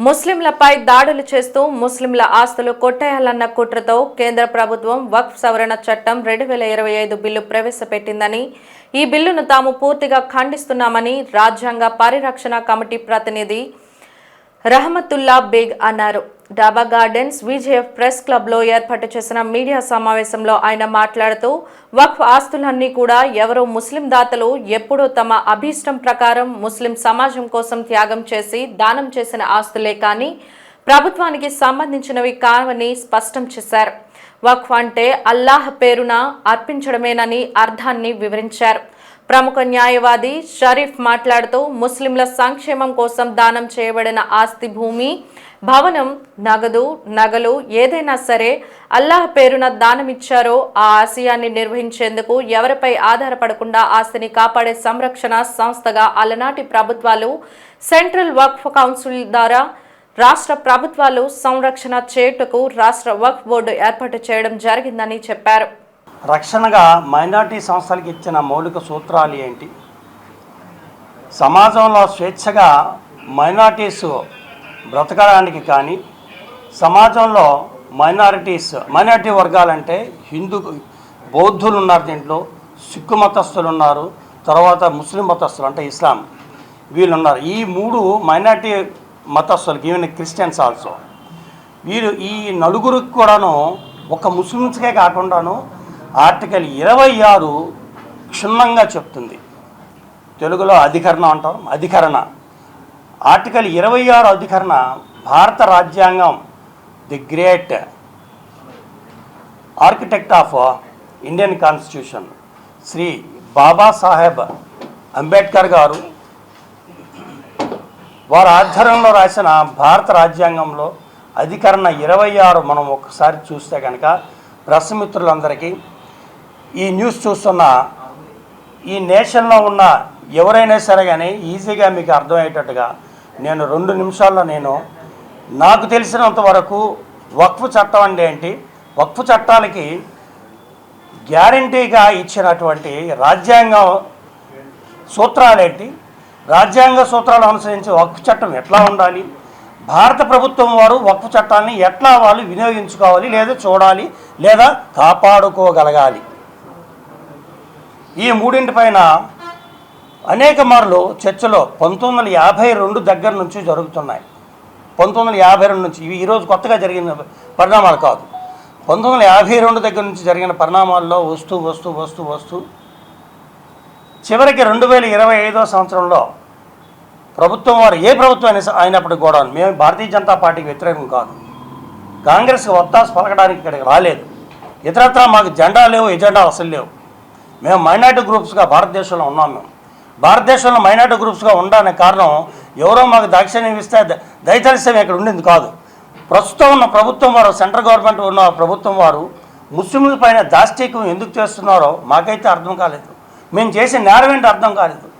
ముస్లింలపై దాడులు చేస్తూ ముస్లింల ఆస్తులు కొట్టేయాలన్న కుట్రతో కేంద్ర ప్రభుత్వం వక్ఫ్ సవరణ చట్టం రెండు వేల ఇరవై ఐదు బిల్లు ప్రవేశపెట్టిందని ఈ బిల్లును తాము పూర్తిగా ఖండిస్తున్నామని రాజ్యాంగ పరిరక్షణ కమిటీ ప్రతినిధి రహమతుల్లా బేగ్ అన్నారు. డాబా గార్డెన్స్ విజేఎఫ్ ప్రెస్ క్లబ్లో ఏర్పాటు చేసిన మీడియా సమావేశంలో ఆయన మాట్లాడుతూ వక్ఫ్ ఆస్తులన్నీ కూడా ఎవరో ముస్లిం దాతలు ఎప్పుడూ తమ అభీష్టం ప్రకారం ముస్లిం సమాజం కోసం త్యాగం చేసి దానం చేసిన ఆస్తులే కానీ ప్రభుత్వానికి సంబంధించినవి కావని స్పష్టం చేశారు. వక్ఫ్ అంటే అల్లాహ్ పేరున అర్పించడమేనని అర్థాన్ని వివరించారు. ప్రముఖ న్యాయవాది షరీఫ్ మాట్లాడుతూ ముస్లింల సంక్షేమం కోసం దానం చేయబడిన ఆస్తి భూమి భవనం నగదు నగలు ఏదైనా సరే అల్లాహ్ పేరున దానమిచ్చారో ఆ ఆశయాన్ని నిర్వహించేందుకు ఎవరిపై ఆధారపడకుండా ఆస్తిని కాపాడే సంరక్షణ సంస్థగా అలనాటి ప్రభుత్వాలు సెంట్రల్ వక్ఫ్ కౌన్సిల్ ద్వారా రాష్ట్ర ప్రభుత్వాలు సంరక్షణ చేయుటకు రాష్ట్ర వక్ఫ్ బోర్డు ఏర్పాటు చేయడం జరిగిందని చెప్పారు. రక్షణగా మైనార్టీ సంస్థలకు ఇచ్చిన మౌలిక సూత్రాలు ఏంటి? సమాజంలో స్వేచ్ఛగా మైనార్టీస్ బ్రతకడానికి కానీ సమాజంలో మైనారిటీస్ మైనారిటీ వర్గాలంటే హిందూ బౌద్ధులు ఉన్నారు దీంట్లో సిక్కు మతస్థులు ఉన్నారు తర్వాత ముస్లిం మతస్థులు అంటే ఇస్లాం వీళ్ళు ఉన్నారు ఈ మూడు మైనారిటీ మతస్థులకి ఈవెన్ క్రిస్టియన్స్ ఆల్సో వీరు ఈ నలుగురికి కూడాను ఒక ముస్లిమ్స్కే కాకుండాను ఆర్టికల్ ఇరవై ఆరు క్షుణ్ణంగా చెప్తుంది. తెలుగులో అధికరణ అంటాం అధికరణ. ఆర్టికల్ ఇరవై ఆరు అధికరణ భారత రాజ్యాంగం the great architect of Indian constitution Shri Babasaheb Ambedkar garu వారి ఆధ్వర్యంలో రాసిన భారత రాజ్యాంగంలో అధికరణ ఇరవై ఆరు మనం ఒకసారి చూస్తే కనుక రసమిత్రులందరికీ ఈ న్యూస్ చూస్తున్న ఈ నేషన్లో ఉన్న ఎవరైనా సరే కానీ ఈజీగా మీకు అర్థమయ్యేటట్టుగా నేను రెండు నిమిషాల్లో నేను నాకు తెలిసినంత వరకు వక్ఫ్ చట్టం అంటే ఏంటి? వక్ఫ్ చట్టాలకి గ్యారంటీగా ఇచ్చినటువంటి రాజ్యాంగం సూత్రాలేంటి రాజ్యాంగ సూత్రాలు అనుసరించి వక్ఫ్ చట్టం ఎట్లా ఉండాలి? భారత ప్రభుత్వం వారు వక్ఫ్ చట్టాన్ని ఎట్లా వాళ్ళు వినియోగించుకోవాలి లేదా చూడాలి లేదా కాపాడుకోగలగాలి? ఈ మూడింటి పైన అనేక మార్లు చర్చలో పంతొమ్మిది వందల యాభై రెండు దగ్గర నుంచి జరుగుతున్నాయి. పంతొమ్మిది వందల యాభై రెండు నుంచి. ఇవి ఈరోజు కొత్తగా జరిగిన పరిణామాలు కాదు. పంతొమ్మిది వందల యాభై రెండు దగ్గర నుంచి జరిగిన పరిణామాల్లో వస్తూ వస్తూ వస్తూ వస్తూ చివరికి రెండు వేల ఇరవై ఐదో సంవత్సరంలో ప్రభుత్వం వారు ఏ ప్రభుత్వం అయినా స- అయినప్పటికీ కూడా మేము భారతీయ జనతా పార్టీకి వ్యతిరేకం కాదు. కాంగ్రెస్ ఒత్తాసు పలకడానికి ఇక్కడికి రాలేదు. ఇతరత్రా మాకు జెండా లేవు ఎజెండా అసలు లేవు. మేము మైనార్టీ గ్రూప్స్గా భారతదేశంలో ఉన్నాం మేము. భారతదేశంలో మైనార్టీ గ్రూప్స్గా ఉండడానికి కారణం ఎవరో మాకు దాక్షిణ్యం ఇస్తే ద- దయతలిస్తే ఇక్కడ ఉండింది కాదు. ప్రస్తుతం ఉన్న ప్రభుత్వం వారు సెంట్రల్ గవర్నమెంట్ ఉన్న ప్రభుత్వం వారు ముస్లింల పైన దాష్టీకం ఎందుకు చేస్తున్నారో మాకైతే అర్థం కాలేదు. మేము చేసే నేరం ఏంటి అర్థం కాలేదు.